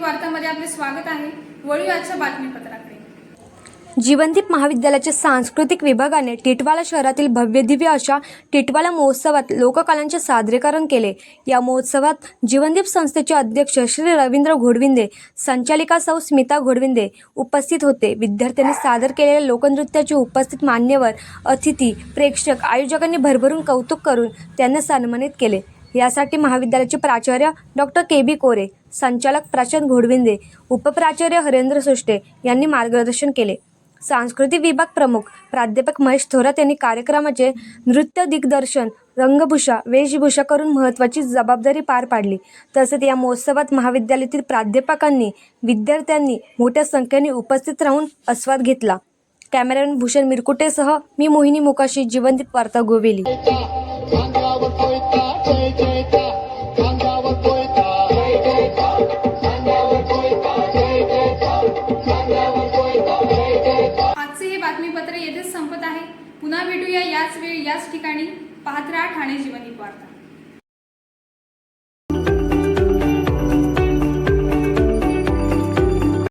वार्तामध्ये आपले स्वागत आहे. वळूया आजच्या बातमीपत्राकडे. जीवनदीप महाविद्यालयाच्या सांस्कृतिक विभागाने टिटवाला शहरातील भव्य दिव्य अशा टिटवाला महोत्सवात लोककलांचे सादरीकरण केले. या महोत्सवात जीवनदीप संस्थेचे अध्यक्ष श्री रवींद्र घोडविंदे संचालिका सौ स्मिता घोडविंदे उपस्थित होते. विद्यार्थ्यांनी सादर केलेल्या लोकनृत्याचे उपस्थित मान्यवर अतिथी प्रेक्षक आयोजकांनी भरभरून कौतुक करून त्यांना सन्मानित केले. यासाठी महाविद्यालयाचे प्राचार्य डॉक्टर के बी कोरे संचालक प्रशांत घोडविंदे उपप्राचार्य हरेंद्र सुष्टे यांनी मार्गदर्शन केले. सांस्कृतिक विभाग प्रमुख प्राध्यापक महेश थोरात यांनी कार्यक्रमाचे नृत्य दिग्दर्शन रंगभूषा वेशभूषा करून महत्त्वाची जबाबदारी पार पाडली. तसेच या महोत्सवात महाविद्यालयातील प्राध्यापकांनी विद्यार्थ्यांनी मोठ्या संख्येने उपस्थित राहून आस्वाद घेतला. कॅमेरामॅन भूषण मिरकुटेसह मी मोहिनी मुकाशी जीवनदीप वार्ता गोविली आजचे हे बातमीपत्र येथेच संपत आहे. पुन्हा भेटूया याच वेळी याच ठिकाणी. पाहत राहा ठाणे जीवनी वार्ता.